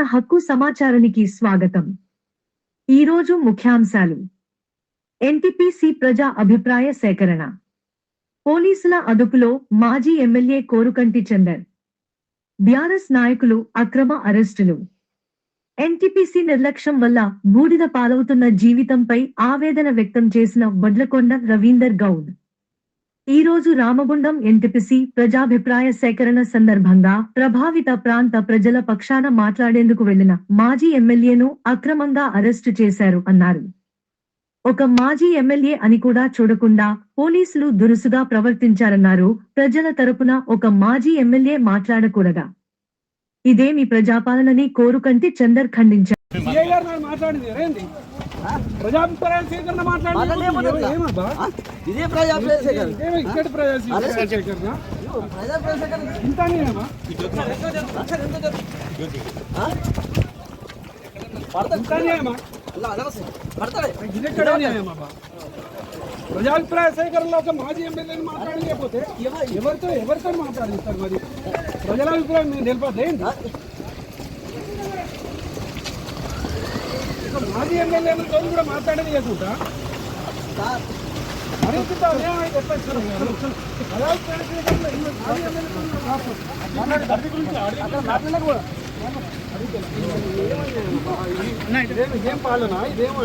హక్కు సమాచారానికి స్వాగతం. ఈరోజు ముఖ్యాంశాలు. ఎన్టీపీసీ ప్రజా అభిప్రాయ సేకరణ. పోలీసుల అదుపులో మాజీ ఎమ్మెల్యే కోరుకంటి చందర్. బీఆర్ఎస్ నాయకులు అక్రమ అరెస్టులు. ఎన్టీపీసీ నిర్లక్ష్యం వల్ల బూడిద పాలవుతున్న జీవితంపై ఆవేదన వ్యక్తం చేసిన వడ్లకొండ రవీందర్ గౌడ్. ఈ రోజు రామగుండం ఎన్టీపీసీ ప్రజాభిప్రాయ సేకరణ సందర్భంగా ప్రభావిత ప్రాంత ప్రజల పక్షాన మాట్లాడేందుకు వెళ్ళిన మాజీ ఎమ్మెల్యేను అక్రమంగా అరెస్టు చేశారు అన్నారు. ఒక మాజీ ఎమ్మెల్యే అని కూడా చూడకుండా పోలీసులు దురుసుగా ప్రవర్తించారన్నారు. ప్రజల తరపున ఒక మాజీ ఎమ్మెల్యే మాట్లాడకూడదా? ఇదేమి ప్రజాపాలనని కోరుకంటి చందర్ ఖండించారు. సిఐ గారు నాకు మాట్లాడింది ఏంటి ప్రజాభిప్రాయం సేకరణ మాట్లాడింది ఏమబ్బా ఇదే ప్రజాప్రయ సేకరణ ఇదేమో ఇక్కడ ప్రజా సేకరణ ప్రజాప్రయ సేకరణ ఇంత అనేమా ఇంత అనేమా పడతాడే ఇది ఎక్కడ అనేమబ్బా ప్రజాభిప్రాయ సేకరణలో ఒక మాజీ ఎమ్మెల్యేని మాట్లాడలేకపోతే ఎవరితో ఎవరితో మాట్లాడిస్తారు మరి ప్రజల అభిప్రాయం నేను తెలిపద్దు ఏంటి ఒక మాజీ ఎమ్మెల్యేలతో కూడా మాట్లాడేది లేకుండా మరింత అన్యాయం చెప్పండి సార్ మీరు. ప్రజాభిప్రాయ సేకరణలో ఈ మాజీ ఎమ్మెల్యేలతో కూడా అక్కడ మాట్లాడలేదు కూడా. ఇదేం- ఇదేం పాలన? ఇదేమో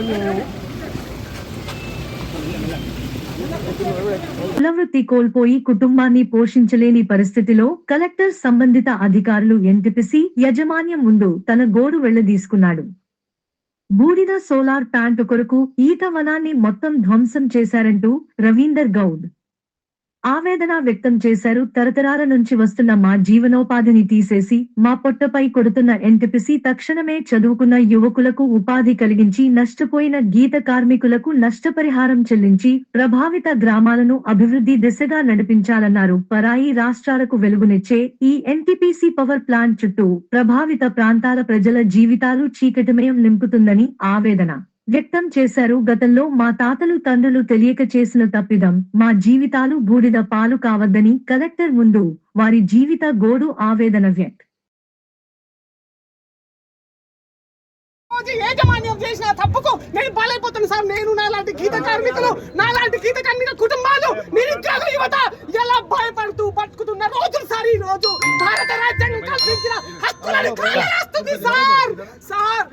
కులవృత్తి కోల్పోయి కుటుంబాన్ని పోషించలేని పరిస్థితిలో కలెక్టర్ సంబంధిత అధికారులు ఎన్టీపీసీ యాజమాన్యం ముందు తన గోడు వెళ్ళదీసుకున్నాడు బూడిద సోలార్ ప్లాంట్ కొరకు ఈత వనాన్ని మొత్తం ధ్వంసం చేశారంటూ రవీందర్ గౌడ్. ఆవేదన వ్యక్తం చేశారు. తరతరాల నుంచి వస్తున్న మా జీవనోపాధిని తీసేసి మా పొట్టపై కొడుతున్న ఎన్టీపీసీ తక్షణమే చదువుకున్న యువకులకు ఉపాధి కలిగించి నష్టపోయిన గీత కార్మికులకు నష్టపరిహారం చెల్లించి ప్రభావిత గ్రామాలను అభివృద్ధి దిశగా నడిపించాలన్నారు. పరాయి రాష్ట్రాలకు వెలుగునిచ్చే ఈ ఎన్టీపీసీ పవర్ ప్లాంట్ చుట్టూ ప్రభావిత ప్రాంతాల ప్రజల జీవితాలు చీకటిమయం నింపుతుందని ఆవేదన. వ్యక్తం చేశారు. గతంలో మా తాతలు తండ్రులు తెలియక చేసిన తప్పిదం. మా జీవితాలు బూడిద పాలు కావద్దని కలెక్టర్ ముందు వారి జీవిత గోడు ఆవేదన వ్యక్తం రోజు యాజమాన్యం చేసిన తప్పుకు నేను పాలైపోతాను సార్. నేను నాలాంటి గీత కార్మికులు నాలాంటి గీత కార్మిక కుటుంబాలు నిరుద్యోగ యువత ఎలా భయపడుతూ పట్టుకుతున్న రోజు సార్ ఈ రోజు? భారత రాజ్యాంగం కల్పించిన హక్కులను కాలరాస్తుంది సార్. సార్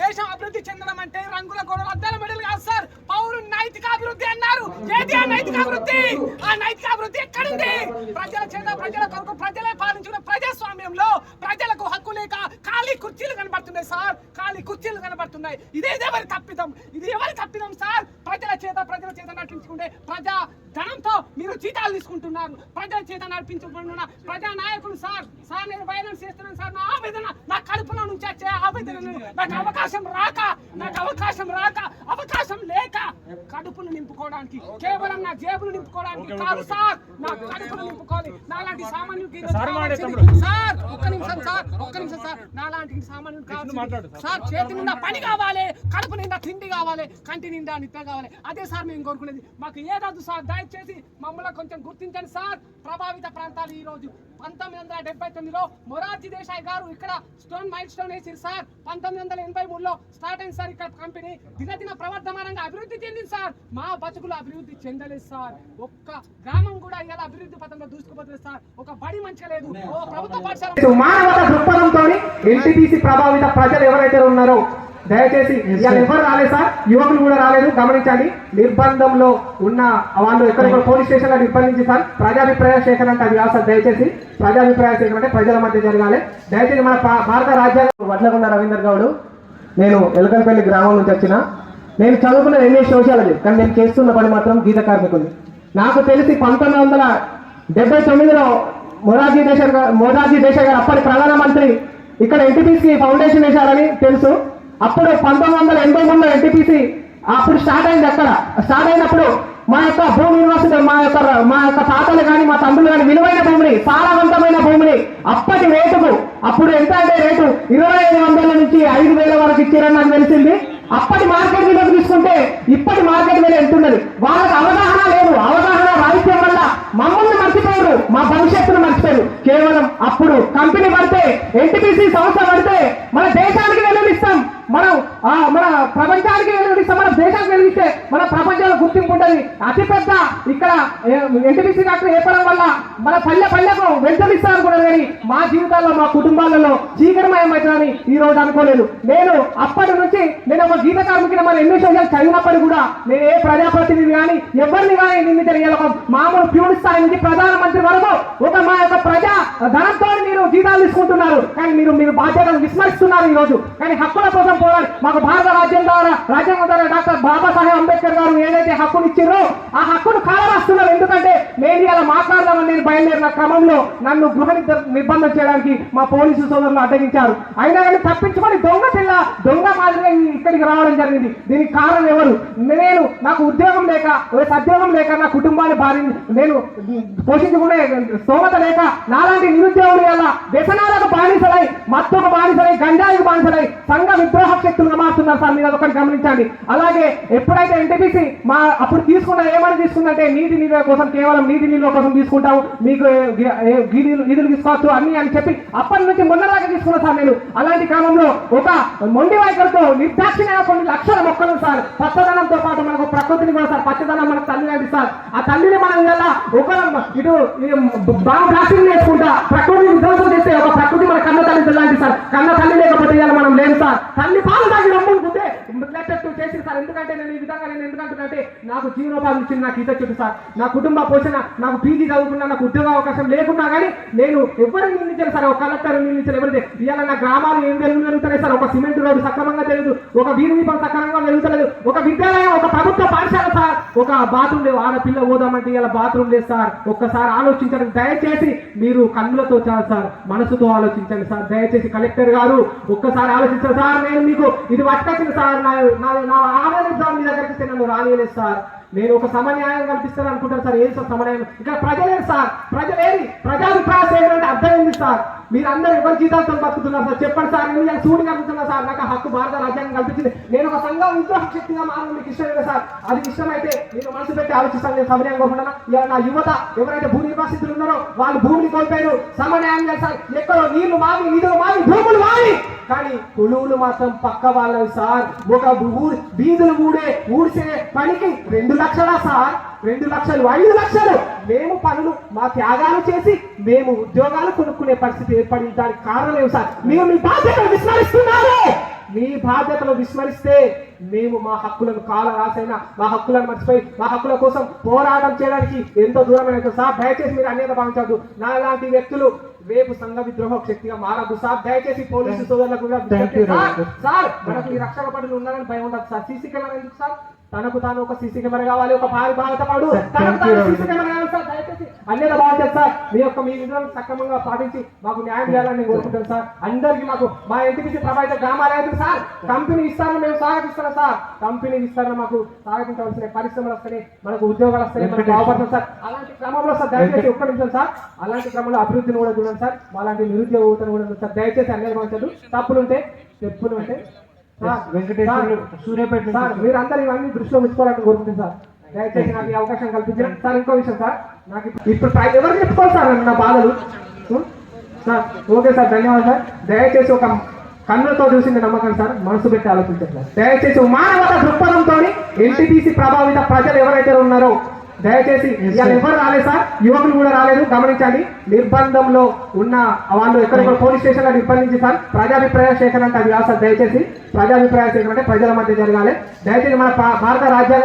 దేశం అభివృద్ధి చెందడం అంటే రంగుల గొడవలు అద్దాల మెడలు కాదు సార్. పౌరు నైతిక అభివృద్ధి అన్నారు. ఏది ఆ నైతిక అభివృద్ధి ఆ నైతిక అభివృద్ధి ఎక్కడుంది? ప్రజల చేత ప్రజల కొరకు ప్రజలే పాలించిన ప్రజాస్వామ్యంలో ప్రజలకు హక్కు లేక ఖాళీ కుర్చీలు కనబడుతున్నాయి సార్. ఖాళీ కుర్చీలు కనబడుతున్నాయి. ఇదే ఎవరి తప్పిదం? ఇది ఎవరి తప్పిదం సార్? ప్రజల చేత ప్రజల చేత నటించుకుంటే ప్రజా ధనంతో మీరు జీతాలు తీసుకుంటున్నారు. ప్రజల చేత నడిపించుకుంటున్న ప్రజా నాయకులు సార్. సార్ నేను వైలెన్స్ చేస్తున్నాను సార్. నా ఆవేదన నా కడుపులో నుంచి వచ్చే ఆవేదన నాకు అవకాశం రాక నాకు అవకాశం రాక అవకాశం లేక కడుపును నింపుకోవడానికి కేవలం నా జేబులు నింపుకోవడానికి కాదు సార్. నా కడుపును నింపుకోవాలి. నాలాంటి సామాన్యుడికి సార్ ఒక్క నిమిషం సార్ ఒక్క నిమిషం సార్. నాలాంటి సామాన్యుడు కావాలి సార్. చేతి నిండా పని కావాలి కడుపు నిండా తిండి కావాలి కంటి నిండా నిద్ర కావాలి. అదే సార్ మేము కోరుకునేది. మాకు ఏదాదు సార్. దయచేసి మమ్మల్ని కొంచెం గుర్తించండి సార్. ప్రభావిత ప్రాంతాలు ఈ రోజు. పంతొమ్మిది వందల డెబ్బై తొమ్మిదిలో మొరార్జీ దేశాయ్ గారు ఇక్కడ స్టోన్ మైల్ స్టోన్ వేసింది సార్. పంతొమ్మిది వందల ఎనభై మూడులో స్టార్ట్ అయింది సార్ ఇక్కడ కంపెనీ. దినదిన ప్రవర్ధమానంగా అభివృద్ధి చెందింది సార్. మా బతుకులు అభివృద్ధి చెందలేదు సార్. ఒక్క గ్రామం కూడా ఇలా అభివృద్ధి పథంలో దూసుకుపోతుంది సార్. ఒక బడి మంచిగా లేదు. ఓ ప్రభుత్వ పాఠశాల మానవత దృక్పథంతో ఎన్టీపీసీ ప్రభావిత ప్రజలు ఎవరైతే ఉన్నారో దయచేసి ఎవరు రాలేదు సార్? యువకులు కూడా రాలేదు. గమనించండి. నిర్బంధంలో ఉన్న వాళ్ళు ఎక్కడెక్కడ పోలీస్ స్టేషన్లో నిర్బంధించి సార్? ప్రజాభిప్రాయ సేకరణ అంటే అది సార్. దయచేసి ప్రజాభిప్రాయ సేకరణ అంటే ప్రజల మధ్య జరగాలి. దయచేసి మన భారత రాజ్యాంగం వడ్లకొండ రవీందర్ గౌడ్ నేను ఎలకలపల్లి గ్రామం నుంచి వచ్చిన. నేను చదువుకున్న ఎంఏ సోషాలజీ కానీ నేను చేస్తున్న పని మాత్రం గీత కార్మికుని నాకు తెలిసి పంతొమ్మిది వందల డెబ్బై తొమ్మిదిలో మొరార్జీ దేశాయ్ గారు మొరార్జీ దేశాయ్ గారు అప్పటి ప్రధానమంత్రి ఇక్కడ ఎన్టీపీసీ ఫౌండేషన్ వేశారని తెలుసు. అప్పుడు పంతొమ్మిది వందల ఎనభై మూడులో ఎన్టీపీసీ అప్పుడు స్టార్ట్ అయింది అక్కడ స్టార్ట్ అయినప్పుడు మా యొక్క భూమి యూనివర్సిటీ మా యొక్క మా యొక్క తాతలు కానీ మా తండ్రులు కానీ విలువైన భూమిని సారవంతమైన భూమిని అప్పటి రేటుకు అప్పుడు ఎంత అంటే రేటు ఇరవై ఐదు వందల నుంచి ఐదు వేల వరకు ఇచ్చారని నాకు తెలిసింది. అప్పటి మార్కెట్ విలువ తీసుకుంటే ఇప్పటి మార్కెట్ విలువ ఎంత ఉన్నది? వాళ్ళకి అవగాహన లేదు. అవగాహన రాహిత్యం వల్ల మమ్మల్ని మర్చిపోయారు మా భవిష్యత్తును మర్చిపోయారు కేవలం అప్పుడు కంపెనీ పడితే ఎన్టీపీసీ సంస్థ పడితే మన దేశానికి మన ప్రపంచానికి వెలువడిస్తాం మన దేశానికి అతిపెద్ద ఇక్కడ ఎన్టీపీసీ డాక్టర్ ఏర్పడడం వల్ల మన పల్లె పల్లెకు వెంటనిస్తారు కూడా కానీ మా జీవితాల్లో మా కుటుంబాలలో చీకరమయమవుతుందని ఈ రోజు అనుకోలేదు. నేను అప్పటి నుంచి నేను ఒక గీత కార్మికుని మన ఎన్ని సోషల్ చదివినప్పటికీ కూడా నేను ఏ ప్రజాప్రతినిధి కానీ ఎవరిని కానీ నిన్ను తెలియాలి ఒక మామూలు ప్యూన్ స్థాయి నుంచి ప్రధానమంత్రి వరకు ఒక మా యొక్క ప్రజా ధనంతో మీరు జీతాలు తీసుకుంటున్నారు. కానీ మీరు మీరు బాధ్యతను విస్మరిస్తున్నారు ఈ రోజు. కానీ హక్కుల కోసం పోరాడి మాకు భారత రాజ్యం ద్వారా రాజ్యాంగం ద్వారా డాక్టర్ బాబాసాహెబ్ అంబేద్కర్ గారు ఏదైతే హక్కులు ఇచ్చారో ఆ హక్కును కాలరాస్తున్నారు ఎందుకంటే నేను ఇలా మాట్లాడదామని నేను బయలుదేరిన క్రమంలో నన్ను గృహ నిబంధన నిర్బంధం చేయడానికి మా పోలీసు సోదరులు అడ్డగించారు. అయినా కానీ తప్పించుకొని దొంగ పిల్ల దొంగ మాదిరిగా ఇక్కడికి రావడం జరిగింది. దీనికి కారణం ఎవరు? నేను నాకు ఉద్యోగం లేక సద్యోగం లేక నా కుటుంబాన్ని భారీ నేను పోషించుకునే స్తోమత లేక నాలాంటి నిరుద్యోగులు ఎలా వ్యసనాలకు బానిసలై మత్తుకు బానిసలై గంజాయికి బానిసలై సంఘ విద్రోహ శక్తులుగా మారుతున్నారు సార్. మీరు అదొకటి గమనించండి. అలాగే ఎప్పుడైతే ఎన్టీపీసీ మా అప్పుడు తీసుకున్న ఏమని తీసుకుందంటే నీటి నిల్వ కోసం కేవలం నీటి నిల్వ కోసం తీసుకుంటావు మీకు ఏ- తీసుకోవచ్చు అన్ని అని చెప్పి అప్పటి నుంచి మొన్నలాగా తీసుకున్నా సార్ నేను. అలాంటి క్రమంలో ఒక మొండి వైఖరితో నిర్దాక్షిణ కొన్ని లక్షల మొక్కలు సార్ పచ్చదనంతో పాటు మనకు ప్రకృతిని కూడా సార్ పచ్చదనం మనకు తల్లి లాంటి సార్ ఆ తల్లిని మనం ఇలా ఒక ఇటు బాగా ప్లాస్టింగ్ చేసుకుంటా ప్రకృతిని విధ్వంసం చేస్తే ఒక ప్రకృతి మన కన్న తల్లి లాంటి సార్. కన్న తల్లి లేకపోతే ఇవాళ మనం లేము సార్. తల్లి పాలు తాగి నమ్ముకుంటే నెట్టెట్టు చేసి సార్ ఎందుకంటే నేను ఈ విధంగా నేను ఎందుకంటున్నానంటే నాకు జీవనోపాధి ఇచ్చింది నాకు ఈత చెప్పు సార్. నా కుటుంబ పోషణ నాకు పీజీ చదువుకున్నా నాకు ఉద్యోగ అవకాశం లేకున్నా కానీ నేను ఎవరు నిందించాను సార్ ఒక కలెక్టర్ నిందించాను ఎవరిదే ఇవాళ నా గ్రామాలు ఏం వెలుగు వెలుగుతున్నాయి సార్ ఒక సిమెంట్ రోడ్డు సక్రమంగా తెలియదు ఒక వీధి దీపం సక్రమంగా వెలుగుతలేదు ఒక విద్యాలయం ఒక ప్రభుత్వ పాఠశాల సార్ ఒక బాత్రూమ్ లేవు. ఆడపిల్ల పోదామంటే ఇలా బాత్రూమ్ లేదు సార్. ఒక్కసారి ఆలోచించండి దయచేసి మీరు కన్నులతో చాలు సార్ మనసుతో ఆలోచించండి సార్. దయచేసి కలెక్టర్ గారు ఒక్కసారి ఆలోచించండి సార్ నేను మీకు ఇది పట్టుకొచ్చింది సార్ నా నా- నా ఆవేదన నన్ను రానియలేదు సార్. నేను ఒక సమన్యాయం కల్పిస్తాను అనుకుంటాను సార్. ఏది సార్ సమన్యాయం? ఇక్కడ ప్రజలేదు సార్. ప్రజలేది ప్రజాభిప్రాయ సేవలు అంటే అర్థం ఏంది సార్. మీరు అందరూ ఎవరి జీతాలతో బతుకుతున్నారు సార్? చెప్పండి సార్. నేను ఇలా సూటి కలుగుతున్నా సార్? నాకు హక్కు భారత రాజ్యాంగం కల్పించింది. నేను ఒక సంఘం విద్రోహ శక్తిగా మారడం మీకు ఇష్టం లేదు సార్? అది ఇష్టమైతే నేను మనసు పెట్టి ఆలోచిస్తాను. నేను సమన్యాయం కోరుకుంటున్నా. ఇలా నా యువత ఎవరైతే భూ నిర్వాసితులు ఉన్నారో వాళ్ళు భూమిని కోల్పోయారు. సమన్యాయం లేదు సార్. ఎక్కడో నీళ్ళు మావి నిధులు మావి భూములు మావి. కానీ కొలువులు మాత్రం పక్క వాళ్ళవి సార్. ఒక ఊరి బీదులు ఊడే ఊడ్చే పనికి రెండు లక్షలా సార్. రెండు లక్షలు ఐదు లక్షలు. మేము పనులు మా త్యాగాలు చేసి మేము ఉద్యోగాలు కొనుక్కునే పరిస్థితి ఏర్పడిన దానికి కారణం ఏమి సార్? మీరు మీ బాధ్యత విస్మరిస్తున్నారు. మీ బాధ్యతలు విస్మరిస్తే మేము మా హక్కులను కాల రాసైనా మా హక్కులను మర్చిపోయి మా హక్కుల కోసం పోరాటం చేయడానికి ఎంతో దూరమైన సార్ దయచేసి మీరు అన్యత భావించవద్దు. నా లాంటి వ్యక్తులు రేపు సంఘ విద్రోహ శక్తిగా మారదు సార్ దయచేసి పోలీసు సోదరులకు కూడా. సార్, మనకు ఈ రక్షక పట్టులు ఉన్నారని భయం ఉండదు. సార్ సీసీ కెమెరా ఎందుకు సార్? తనకు తాను ఒక సీసీ కెమెరా కావాలి ఒక భారీ భారత పాడు తనకు తాను సీసీ కెమెరా కావాలి సార్ దయచేసి అన్యత భావించదు సార్. మీ యొక్క మీ విధానం సక్రమంగా పాటించి మాకు న్యాయం చేయాలని నేను కోరుకుంటాను సార్. అందరికీ మాకు మా ఇంటికి ప్రభావిత గ్రామాల సార్? కంపెనీ ఇస్తారని మేము స్వాగతిస్తున్నాం సార్. కంపెనీ ఇస్తారని మాకు స్వాగతించవలసిన పరిశ్రమలు వస్తాయి మనకు ఉద్యోగాలు వస్తాయి మనకు బాగుపడతాం సార్. అలాంటి క్రమంలో సార్ దయచేసి ఒక్క నిమిషం సార్. అలాంటి క్రమంలో అభివృద్ధిని కూడా చూడండి సార్. అలాంటి నిరుద్యోగ కూడా చూడండి సార్. దయచేసి అన్యత భావించదు తప్పులుంటే చెప్పులు ఉంటే సార్, సూర్యాపేట సార్ మీరందరూ ఇవన్నీ దృష్టిలో ఉంచుకోవాలని కోరుకుంటుంది సార్. దయచేసి నాకు ఈ అవకాశం కల్పించిన సార్ ఇంకో విషయం సార్. నాకు ఇప్పుడు- ఎవరు చెప్పుకోవాలి సార్ నా బాధలు? సార్ ఓకే సార్ ధన్యవాదాలు సార్. దయచేసి ఒక కన్నులతో చూసింది నమ్మకం సార్. మనసు పెట్టి ఆలోచించండి సార్. దయచేసి మానవత దృక్పథంతో ఎన్టీపీసీ ప్రభావిత ప్రజలు ఎవరైతే ఉన్నారో దయచేసి ఇవాళ ఎవరు రాలేదు సార్? యువకులు కూడా రాలేదు గమనించండి. నిర్బంధంలో ఉన్న వాళ్ళు ఎక్కడెక్కడ పోలీస్ స్టేషన్లో నిర్బంధించి సార్? ప్రజాభిప్రాయ సేకరణ అంటే అది కాదు సార్ దయచేసి ప్రజాభిప్రాయ సేకరణ అంటే ప్రజల మధ్య జరగాలి. దయచేసి మన భారత రాజ్యాంగం